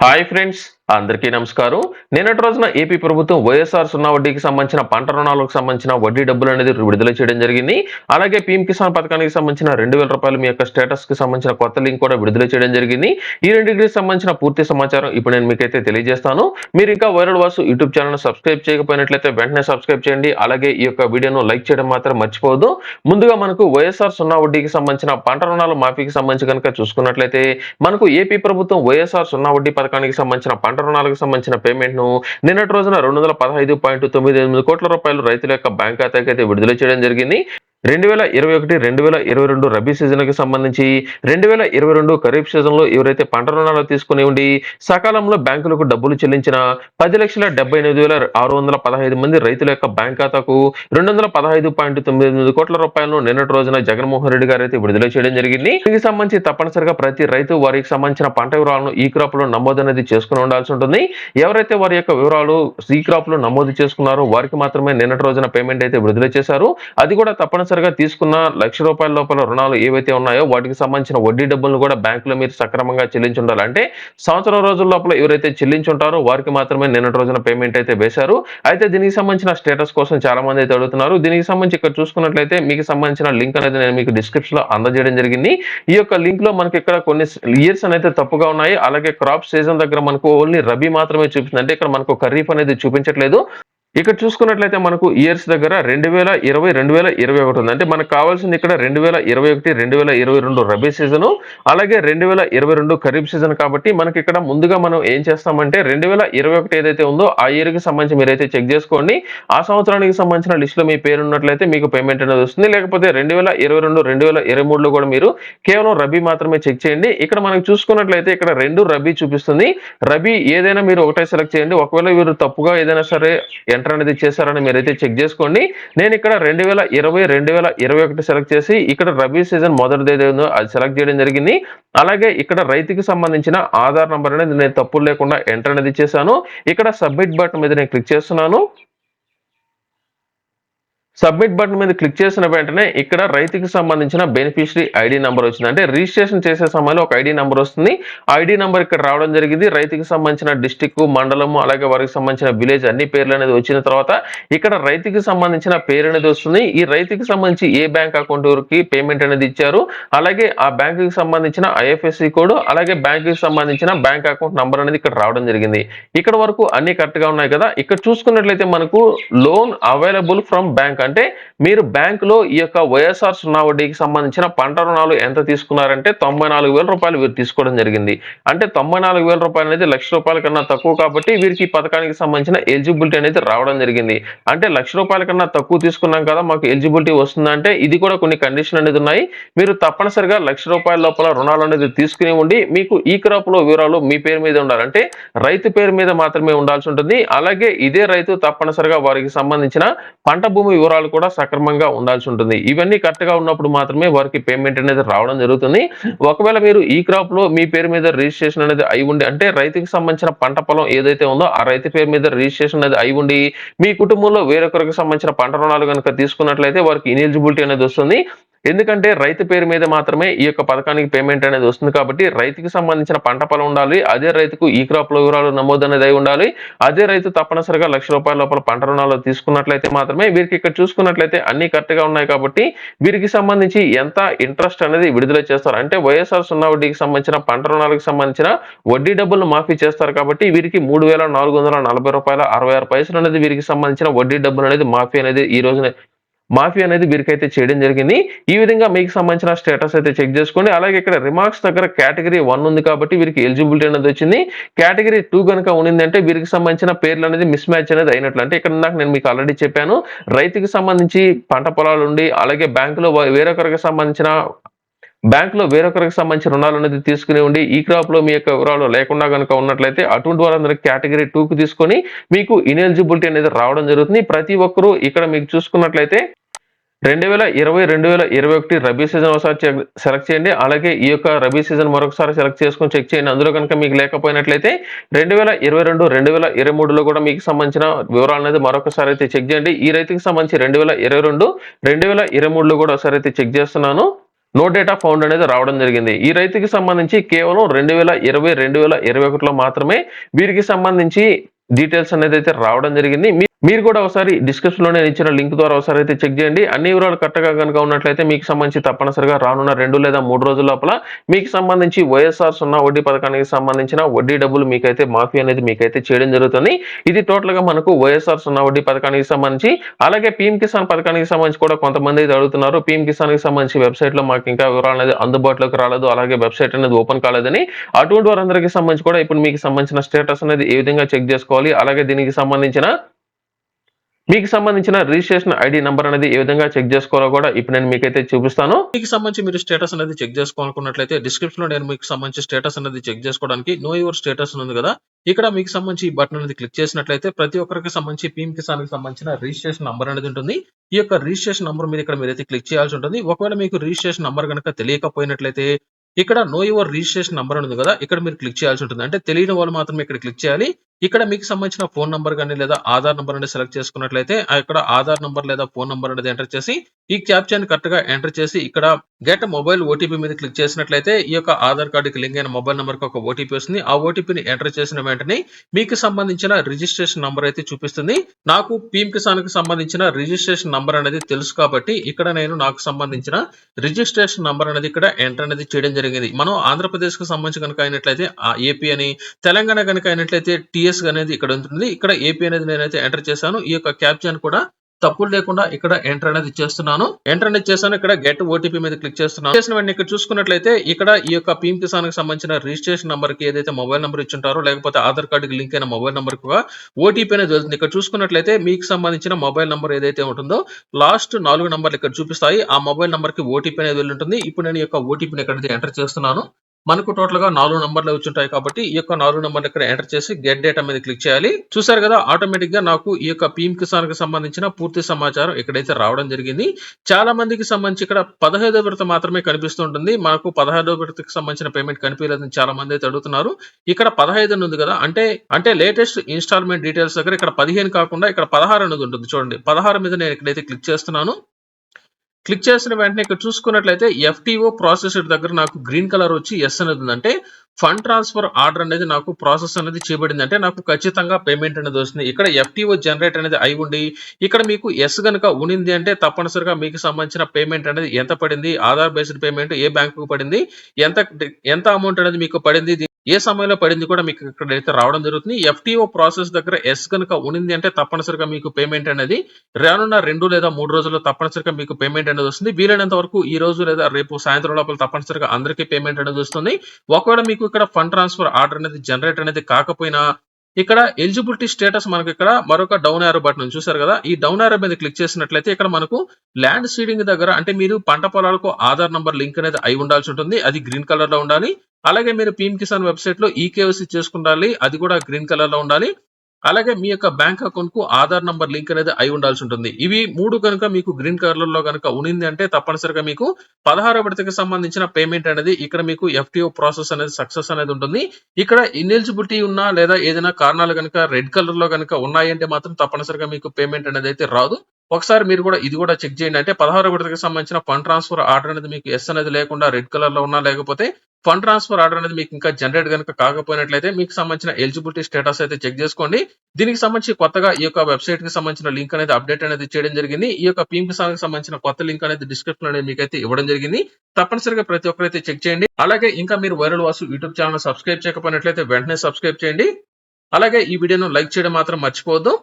Hi friends అందరికీ నమస్కారం. నిన్నటి రోజున ఏపీ ప్రభుత్వం వైఎస్ఆర్ సున్నా వడ్డీకి సంబంధించిన పంట రుణాలకు సంబంధించిన వడ్డీ డబ్బులు అనేది విడుదల చేయడం జరిగింది. అలాగే పీఎం కిసాన్ పథకానికి సంబంధించిన రెండు వేల రూపాయలు మీ యొక్క స్టేటస్కి సంబంధించిన కొత్త లింక్ కూడా విడుదల చేయడం జరిగింది. ఈ రెండింటికి సంబంధించిన పూర్తి సమాచారం ఇప్పుడు నేను మీకైతే తెలియజేస్తాను. మీరు ఇంకా viral Vasu YouTube channel subscribe చేయకపోయినట్లయితే వెంటనే సబ్స్క్రైబ్ చేయండి. అలాగే ఈ యొక్క వీడియోను లైక్ చేయడం మాత్రం మర్చిపోవద్దు. ముందుగా మనకు వైఎస్ఆర్ సున్నా వడ్డీకి సంబంధించిన పంట రుణాల మాఫీకి సంబంధించి కనుక చూసుకున్నట్లయితే మనకు ఏపీ ప్రభుత్వం వైఎస్ఆర్ సున్నా వడ్డీ పథకానికి సంబంధించిన పంట రుణాలకు సంబంధించిన పేమెంట్ను నిన్నటి రోజున రెండు వందల పదహైదు పాయింట్ తొమ్మిది ఎనిమిది కోట్ల రూపాయలు రైతుల యొక్క బ్యాంక్ ఖాతాకి అయితే విడుదల చేయడం జరిగింది. రెండు వేల ఇరవై ఒకటి రెండు వేల ఇరవై రెండు రబీ సీజన్కి సంబంధించి రెండు వేల ఇరవై రెండు ఖరీఫ్ సీజన్లో ఎవరైతే పంట రుణాలు తీసుకుని ఉండి సకాలంలో బ్యాంకులకు డబ్బులు చెల్లించిన పది లక్షల డెబ్బై ఎనిమిది వేల ఆరు వందల పదహైదు మంది రైతుల యొక్క బ్యాంక్ ఖాతాకు రెండు వందల పదహైదు పాయింట్ తొమ్మిది ఎనిమిది కోట్ల రూపాయలను నిన్నటి రోజున జగన్మోహన్ రెడ్డి గారు అయితే విడుదల చేయడం జరిగింది. దీనికి సంబంధించి తప్పనిసరిగా ప్రతి రైతు వారికి సంబంధించిన పంట వివరాలను ఈ క్రాప్లో నమోదు అనేది చేసుకుని ఉండాల్సి ఉంటుంది. ఎవరైతే వారి యొక్క వివరాలు ఈ క్రాప్లో నమోదు చేసుకున్నారో వారికి మాత్రమే నిన్నటి రోజున పేమెంట్ అయితే విడుదల చేశారు. అది కూడా తప్పనిసరిగా తీసుకున్న లక్ష రూపాయల లోపల రుణాలు ఏవైతే ఉన్నాయో వాటికి సంబంధించిన వడ్డీ డబ్బులను కూడా బ్యాంకులో మీరు సక్రమంగా చెల్లించుండాలి అంటే సంవత్సరం రోజుల లోపల ఎవరైతే చెల్లించుంటారో వారికి మాత్రమే నిన్నటి రోజున పేమెంట్ అయితే వేశారు. అయితే దీనికి సంబంధించిన స్టేటస్ కోసం చాలా మంది అయితే అడుగుతున్నారు. దీనికి సంబంధించి ఇక్కడ చూసుకున్నట్లయితే మీకు సంబంధించిన లింక్ అనేది నేను మీకు డిస్క్రిప్షన్లో అందజేయడం జరిగింది. ఈ యొక్క లింక్లో మనకి ఇక్కడ కొన్ని ఇయర్స్ అనేది తప్పుగా ఉన్నాయి. అలాగే క్రాప్ సీజన్ దగ్గర మనకు ఓన్లీ రబీ మాత్రమే చూపిస్తుంది. అంటే ఇక్కడ మనకు ఖరీఫ్ అనేది చూపించట్లేదు. ఇక్కడ చూసుకున్నట్లయితే మనకు ఇయర్స్ దగ్గర రెండు వేల ఇరవై రెండు వేల ఇరవై ఒకటి ఉంది. అంటే మనకు కావాల్సింది ఇక్కడ రెండు వేల ఇరవై ఒకటి రెండు వేల ఇరవై రెండు రబీ సీజను అలాగే రెండు వేల ఇరవై రెండు ఖరీఫ్ సీజన్ కాబట్టి మనకి ఇక్కడ ముందుగా మనం ఏం చేస్తామంటే రెండు వేల ఇరవై ఒకటి ఏదైతే ఉందో ఆ ఇయర్కి సంబంధించి మీరైతే చెక్ చేసుకోండి. ఆ సంవత్సరానికి సంబంధించిన లిస్టులో మీ పేరు ఉన్నట్లయితే మీకు పేమెంట్ అనేది వస్తుంది. లేకపోతే రెండు వేల ఇరవై రెండు రెండు వేల ఇరవై మూడులో కూడా మీరు కేవలం రబీ మాత్రమే చెక్ చేయండి. ఇక్కడ మనకు చూసుకున్నట్లయితే ఇక్కడ రెండు రబీ చూపిస్తుంది. రబీ ఏదైనా మీరు ఒకటే సెలెక్ట్ చేయండి. ఒకవేళ మీరు తప్పుగా ఏదైనా సరే ఎంటర్ అనేది చేశారని మీరైతే చెక్ చేసుకోండి. నేను ఇక్కడ రెండు వేల ఇరవై రెండు వేల ఇరవై ఒకటి సెలెక్ట్ చేసి ఇక్కడ రబీ సీజన్ మొదటిది ఏదైందో అది సెలెక్ట్ చేయడం జరిగింది. అలాగే ఇక్కడ రైతుకి సంబంధించిన ఆధార్ నంబర్ అనేది నేను తప్పులు లేకుండా ఎంటర్ అనేది చేశాను. ఇక్కడ సబ్మిట్ బటన్ మీద నేను క్లిక్ చేస్తున్నాను. సబ్మిట్ బటన్ మీద క్లిక్ చేసిన వెంటనే ఇక్కడ రైతుకి సంబంధించిన బెనిఫిషరీ ఐడి నంబర్ వచ్చింది. అంటే రిజిస్ట్రేషన్ చేసే సమయంలో ఒక ఐడి నంబర్ వస్తుంది. ఐడి నంబర్ ఇక్కడ రావడం జరిగింది. రైతుకి సంబంధించిన డిస్టిక్ మండలము అలాగే వారికి సంబంధించిన విలేజ్ అన్ని పేర్లు అనేది వచ్చిన తర్వాత ఇక్కడ రైతుకి సంబంధించిన పేరు అనేది వస్తుంది. ఈ రైతుకి సంబంధించి ఏ బ్యాంక్ అకౌంట్కి పేమెంట్ అనేది ఇచ్చారు. అలాగే ఆ బ్యాంకుకి సంబంధించిన ఐఎఫ్ఎస్సి కోడ్ అలాగే బ్యాంకుకి సంబంధించిన బ్యాంక్ అకౌంట్ నంబర్ అనేది ఇక్కడ రావడం జరిగింది. ఇక్కడ వరకు అన్ని కరెక్ట్గా ఉన్నాయి కదా. ఇక్కడ చూసుకున్నట్లయితే మనకు లోన్ అవైలబుల్ ఫ్రమ్ బ్యాంక్. అంటే మీరు బ్యాంకులో ఈ యొక్క వైఎస్ఆర్ సున్నా వడ్డీకి సంబంధించిన పంట రుణాలు ఎంత తీసుకున్నారంటే తొంభై నాలుగు వేల రూపాయలు వీరు తీసుకోవడం జరిగింది. అంటే తొంభై నాలుగు వేల రూపాయలు అనేది లక్ష రూపాయల కన్నా తక్కువ కాబట్టి వీరికి ఈ పథకానికి సంబంధించిన ఎలిజిబిలిటీ అనేది రావడం జరిగింది. అంటే లక్ష రూపాయల కన్నా తక్కువ తీసుకున్నాం కదా మాకు ఎలిజిబిలిటీ వస్తుందంటే ఇది కూడా కొన్ని కండిషన్ అనేది ఉన్నాయి. మీరు తప్పనిసరిగా లక్ష రూపాయల లోపల రుణాలు అనేది తీసుకుని ఉండి మీకు ఈ క్రాప్లో వివరాలు మీ పేరు మీద ఉండాలంటే రైతు పేరు మీద మాత్రమే ఉండాల్సి ఉంటుంది. అలాగే ఇదే రైతు తప్పనిసరిగా వారికి సంబంధించిన పంట భూమి వివరాలు కూడా సక్రమంగా ఉండాల్సి ఉంటుంది. ఇవన్నీ కరెక్ట్గా ఉన్నప్పుడు మాత్రమే వారికి పేమెంట్ అనేది రావడం జరుగుతుంది. ఒకవేళ మీరు ఈ క్రాప్లో మీ పేరు మీద రిజిస్ట్రేషన్ అనేది అయి ఉండి అంటే రైతుకి సంబంధించిన పంట పొలం ఏదైతే ఉందో ఆ రైతు పేరు మీద రిజిస్ట్రేషన్ అనేది అయి ఉండి మీ కుటుంబంలో వేరొకరికి సంబంధించిన పంట రుణాలు కనుక తీసుకున్నట్లయితే వారికి ఇనిలిజిబిలిటీ అనేది వస్తుంది. ఎందుకంటే రైతు పేరు మీద మాత్రమే ఈ యొక్క పథకానికి పేమెంట్ అనేది వస్తుంది కాబట్టి రైతుకి సంబంధించిన పంట పొలం ఉండాలి అదే రైతుకు ఈ క్రాప్ వివరాలు నమోదు అనేది అయి ఉండాలి అదే రైతు తప్పనిసరిగా లక్ష రూపాయల లోపల పంట రుణాలు తీసుకున్నట్లయితే మాత్రమే వీరికి ఇక్కడ చూసుకున్నట్లయితే అన్ని కరెక్ట్గా ఉన్నాయి కాబట్టి వీరికి సంబంధించి ఎంత ఇంట్రెస్ట్ అనేది విడుదల చేస్తారు? అంటే వైఎస్ఆర్ సున్నా వడ్డీకి సంబంధించిన పంట రుణాలకు సంబంధించిన వడ్డీ డబ్బులు మాఫీ చేస్తారు కాబట్టి వీరికి మూడు వేల నాలుగు వందల నలభై రూపాయల అరవై ఆరు పైసలు అనేది వీరికి సంబంధించిన వడ్డీ డబ్బులు అనేది మాఫీ అనేది ఈ రోజున మాఫీ అనేది వీరికైతే చేయడం జరిగింది. ఈ విధంగా మీకు సంబంధించిన స్టేటస్ అయితే చెక్ చేసుకోండి. అలాగే ఇక్కడ రిమార్క్స్ దగ్గర కేటగిరీ వన్ ఉంది కాబట్టి వీరికి ఎలిజిబిలిటీ అనేది వచ్చింది. కేటగిరీ టూ కనుక ఉండిందంటే వీరికి సంబంధించిన పేర్లు అనేది మిస్ మ్యాచ్ అనేది అయినట్లు. అంటే ఇక్కడ నాకు నేను మీకు ఆల్రెడీ చెప్పాను. రైతుకి సంబంధించి పంట పొలాలు ఉండి అలాగే బ్యాంకులో వేరొకరికి సంబంధించిన బ్యాంక్లో వేరొకరికి సంబంధించిన రుణాలు అనేది తీసుకుని ఉండి ఈ క్రాప్లో మీ యొక్క వివరాలు లేకుండా కనుక ఉన్నట్లయితే అటువంటి వారందరూ కేటగిరీ టూ కు తీసుకొని మీకు ఇనెలిజిబిలిటీ అనేది రావడం జరుగుతుంది. ప్రతి ఒక్కరూ ఇక్కడ మీకు చూసుకున్నట్లయితే రెండు వేల ఇరవై రెండు వేల ఇరవై ఒకటి రబీ సీజన్ ఒకసారి చెక్- సెలెక్ట్ చేయండి. అలాగే ఈ యొక్క రబీ సీజన్ మరొకసారి సెలెక్ట్ చేసుకొని చెక్ చేయండి. అందులో కనుక మీకు లేకపోయినట్లయితే రెండు వేల ఇరవై రెండు రెండు వేల ఇరవై మూడులో కూడా మీకు సంబంధించిన వివరాలు అనేది మరొకసారి అయితే చెక్ చేయండి. ఈ రైతుకి సంబంధించి రెండు వేల ఇరవై రెండు రెండు వేల ఇరవై మూడులో కూడా ఒకసారి అయితే చెక్ చేస్తున్నాను. నో డేటా ఫౌండ్ అనేది రావడం జరిగింది. ఈ రైతుకి సంబంధించి కేవలం రెండు వేల ఇరవై రెండు వేల ఇరవై ఒకటిలో మాత్రమే వీరికి సంబంధించి డీటెయిల్స్ అనేది అయితే రావడం జరిగింది. మీరు కూడా ఒకసారి డిస్క్రిప్షన్లో నేను ఇచ్చిన లింక్ ద్వారా ఒకసారి అయితే చెక్ చేయండి. అన్ని వివరాలు కరెక్ట్ కనుక ఉన్నట్లయితే మీకు సంబంధించి తప్పనిసరిగా రానున్న రెండు లేదా మూడు రోజుల లోపల మీకు సంబంధించి వైఎస్ఆర్ సున్నా వడ్డీ పథకానికి సంబంధించిన వడ్డీ డబ్బులు మీకైతే మాఫీ అనేది మీకైతే చేయడం జరుగుతుంది. ఇది టోటల్గా మనకు వైఎస్ఆర్ సున్నా వడ్డీ పథకానికి సంబంధించి అలాగే పీఎం కిసాన్ పథకానికి సంబంధించి కూడా కొంతమంది అయితే అడుగుతున్నారు. పీఎం కిసాన్కి సంబంధించి వెబ్సైట్లో మాకు ఇంకా వివరాలు అనేది అందుబాటులోకి రాలేదు. అలాగే వెబ్సైట్ అనేది ఓపెన్ కాలేదని. అటువంటి వారందరికీ సంబంధించి కూడా ఇప్పుడు మీకు సంబంధించిన స్టేటస్ అనేది ఏ విధంగా చెక్ చేసుకోవాలి అలాగే దీనికి సంబంధించిన మీకు సంబంధించిన రిజిస్ట్రేషన్ ఐడి నంబర్ అనేది ఏ విధంగా చెక్ చేసుకోవాలో కూడా ఇప్పుడు నేను మీకైతే చూపిస్తాను. మీకు సంబంధించి మీరు స్టేటస్ అనేది చెక్ చేసుకోవాలనుకున్నట్లయితే డిస్క్రిప్షన్లో నేను మీకు సంబంధించి స్టేటస్ అనేది చెక్ చేసుకోవడానికి నో యువర్ స్టేటస్ ఉంది కదా. ఇక్కడ మీకు సంబంధించి ఈ బటన్ అనేది క్లిక్ చేసినట్లయితే ప్రతి ఒక్కరికి సంబంధించి పీఎం కిసాన్కి సంబంధించిన రిజిస్ట్రేషన్ నంబర్ అనేది ఉంటుంది. ఈ యొక్క రిజిస్ట్రేషన్ నంబర్ మీద ఇక్కడ మీరైతే క్లిక్ చేయాల్సి ఉంటుంది. ఒకవేళ మీకు రిజిస్ట్రేషన్ నంబర్ కనుక తెలియకపోయినట్లయితే ఇక్కడ నో యువర్ రిజిస్ట్రేషన్ నంబర్ ఉంది కదా ఇక్కడ మీరు క్లిక్ చేయాల్సి ఉంటుంది. అంటే తెలియని వాళ్ళు మాత్రమే ఇక్కడ క్లిక్ చేయాలి. ఇక్కడ మీకు సంబంధించిన ఫోన్ నంబర్ కానీ లేదా ఆధార్ నంబర్ అనేది సెలెక్ట్ చేసుకున్నట్లయితే ఆ ఇక్కడ ఆధార్ నంబర్ లేదా ఫోన్ నంబర్ అనేది ఎంటర్ చేసి ఈ క్యాప్చర్ కరెక్ట్గా ఎంటర్ చేసి ఇక్కడ గెట్ మొబైల్ ఓటీపీ మీద క్లిక్ చేసినట్లయితే ఈ యొక్క ఆధార్ కార్డుకి లింక్ అయిన మొబైల్ నెంబర్కి ఒక ఓటీపీ వస్తుంది. ఆ ఓటీపీని ఎంటర్ చేసిన వెంటనే మీకు సంబంధించిన రిజిస్ట్రేషన్ నంబర్ అయితే చూపిస్తుంది. నాకు పీఎం కిసాన్కి సంబంధించిన రిజిస్ట్రేషన్ నంబర్ అనేది తెలుసు కాబట్టి ఇక్కడ నేను నాకు సంబంధించిన రిజిస్ట్రేషన్ నంబర్ అనేది ఇక్కడ ఎంటర్ అనేది చేయడం జరిగింది. మనం ఆంధ్రప్రదేశ్కు సంబంధించి కనుక అయినట్లయితే ఏపీ అని తెలంగాణ కనుక అయినట్లయితే టిఎస్ అనేది ఇక్కడ ఉంటుంది. ఇక్కడ ఏపీ అనేది నేనైతే ఎంటర్ చేశాను. ఈ యొక్క క్యాప్చర్ కూడా తప్పులు లేకుండా ఇక్కడ ఎంటర్ అనేది చేస్తున్నాను. ఎంటర్ అనేది చేశాను. ఇక్కడ గెట్ ఓటీపీ మీద క్లిక్ చేస్తున్నాను. చేసిన వెంటనే ఇక్కడ చూసుకున్నట్లయితే ఇక్కడ ఈ యొక్క పీఎం కిసాన్కి సంబంధించిన రిజిస్ట్రేషన్ నంబర్కి ఏదైతే మొబైల్ నెంబర్ ఇచ్చింటారో లేకపోతే ఆధార్ కార్డుకి లింక్ అయిన మొబైల్ నెంబర్ కూడా ఓటీపీ అనేది వెళ్తుంది ఇక్కడ చూసుకున్నట్లయితే మీకు సంబంధించిన మొబైల్ నెంబర్ ఏదైతే ఉంటుందో లాస్ట్ నాలుగు నంబర్లు ఇక్కడ చూపిస్తాయి. ఆ మొబైల్ నెంబర్కి ఓటీపీ అనేది వెళ్ళి ఉంటుంది. ఇప్పుడు నేను ఈ యొక్క ఓటీపీని ఇక్కడ ఎంటర్ చేస్తున్నాను. మనకు టోటల్గా నాలుగు నంబర్లు వచ్చుంటాయి కాబట్టి ఈ యొక్క నాలుగు నంబర్లు ఇక్కడ ఎంటర్ చేసి గెట్ డేటా మీద క్లిక్ చేయాలి. చూసారు కదా ఆటోమేటిక్గా నాకు ఈ యొక్క పీఎం కిసాన్కి సంబంధించిన పూర్తి సమాచారం ఇక్కడైతే రావడం జరిగింది. చాలా మందికి సంబంధించి ఇక్కడ పదహైదో విడత మాత్రమే కనిపిస్తుంటుంది మనకు పదహైదో విడతకి సంబంధించిన పేమెంట్ కనిపించలేదని చాలా మంది అయితే అడుగుతున్నారు. ఇక్కడ పదహైదు ఉంది కదా అంటే అంటే లేటెస్ట్ ఇన్స్టాల్మెంట్ డీటెయిల్స్ దగ్గర ఇక్కడ పదిహేను కాకుండా ఇక్కడ పదహారు అనేది ఉంటుంది. చూడండి పదహారు మీద నేను ఇక్కడైతే క్లిక్ చేస్తున్నాను. క్లిక్ చేసిన వెంటనే ఇక్కడ చూసుకున్నట్లయితే ఎఫ్టీఓ ప్రాసెసర్ దగ్గర నాకు గ్రీన్ కలర్ వచ్చి ఎస్ అనేది ఉందంటే ఫండ్ ట్రాన్స్ఫర్ ఆర్డర్ అనేది నాకు ప్రాసెస్ అనేది చేయబడింది. అంటే నాకు ఖచ్చితంగా పేమెంట్ అనేది వస్తుంది. ఇక్కడ ఎఫ్టీఓ జనరేట్ అనేది అయి ఉండి ఇక్కడ మీకు ఎస్ కనుక ఉనింది అంటే తప్పనిసరిగా మీకు సంబంధించిన పేమెంట్ అనేది ఎంత పడింది ఆధార్ బేస్డ్ పేమెంట్ ఏ బ్యాంకు పడింది ఎంత ఎంత అమౌంట్ అనేది మీకు పడింది ఏ సమయంలో పడింది కూడా మీకు ఇక్కడ అయితే రావడం జరుగుతుంది. ఎఫ్టీఓ ప్రాసెస్ దగ్గర ఎస్ కనుక ఉనింది అంటే తప్పనిసరిగా మీకు పేమెంట్ అనేది రానున్న రెండు లేదా మూడు రోజుల్లో తప్పనిసరిగా మీకు పేమెంట్ అనేది వస్తుంది. వీలైనంత వరకు ఈ రోజు లేదా రేపు సాయంత్రం లోపల తప్పనిసరిగా అందరికీ పేమెంట్ అనేది వస్తుంది. ఒకవేళ మీకు ఇక్కడ ఫండ్ ట్రాన్స్ఫర్ ఆర్డర్ అనేది జనరేట్ అనేది కాకపోయినా ఇక్కడ ఎలిజిబిలిటీ స్టేటస్ మనకి ఇక్కడ మరొక డౌన్ ఆరో బటన్ చూసారు కదా? ఈ డౌన్ ఆరో మీద క్లిక్ చేసినట్లయితే ఇక్కడ మనకు ల్యాండ్ సీడింగ్ దగ్గర అంటే మీరు పంట పొలాలకు ఆధార్ నంబర్ లింక్ అనేది అయి ఉండాల్సి ఉంటుంది. అది గ్రీన్ కలర్లో ఉండాలి. అలాగే మీరు పీఎం కిసాన్ వెబ్సైట్లో ఈకేవైసీ చేసుకుండాలి. అది కూడా గ్రీన్ కలర్లో ఉండాలి. అలాగే మీ యొక్క బ్యాంక్ అకౌంట్కు ఆధార్ నంబర్ లింక్ అనేది అయి ఉండాల్సి ఉంటుంది. ఇవి మూడు కనుక మీకు గ్రీన్ కలర్లో కనుక ఉనింది అంటే తప్పనిసరిగా మీకు పదహారో విడతకి సంబంధించిన పేమెంట్ అనేది ఇక్కడ మీకు ఎఫ్టీఓ ప్రాసెస్ అనేది సక్సెస్ అనేది ఉంటుంది. ఇక్కడ ఇన్ఎలిజిబిలిటీ ఉన్నా లేదా ఏదైనా కారణాలు కనుక రెడ్ కలర్లో కనుక ఉన్నాయి అంటే మాత్రం తప్పనిసరిగా మీకు పేమెంట్ అనేది అయితే రాదు. ఒకసారి మీరు కూడా ఇది కూడా చెక్ చేయండి. అంటే పదహారు విడతకి సంబంధించిన ఫండ్ ట్రాన్స్ఫర్ ఆర్డర్ అనేది మీకు ఎస్ అనేది లేకుండా రెడ్ కలర్లో ఉన్నా లేకపోతే ఫండ్ ట్రాన్స్ఫర్ ఆర్డర్ అనేది మీకు ఇంకా జనరేట్ కనుక కాకపోయినట్లయితే మీకు సంబంధించిన ఎలిజిబిలిటీ స్టేటస్ అయితే చెక్ చేసుకోండి. దీనికి సంబంధించి కొత్తగా ఈ యొక్క వెబ్సైట్కి సంబంధించిన లింక్ అనేది అప్డేట్ అనేది చేయడం జరిగింది. ఈ యొక్క పీఎం కిసాన్కి సంబంధించిన కొత్త లింక్ అనేది డిస్క్రిప్షన్ అనేది మీకు అయితే ఇవ్వడం జరిగింది. తప్పనిసరిగా ప్రతి ఒక్కరైతే చెక్ చేయండి. అలాగే ఇంకా మీరు viral Vasu YouTube channel subscribe చేయకపోయినట్లయితే వెంటనే సబ్స్క్రైబ్ చేయండి. అలాగే ఈ వీడియోను లైక్ చేయడం మాత్రం మర్చిపోవద్దు.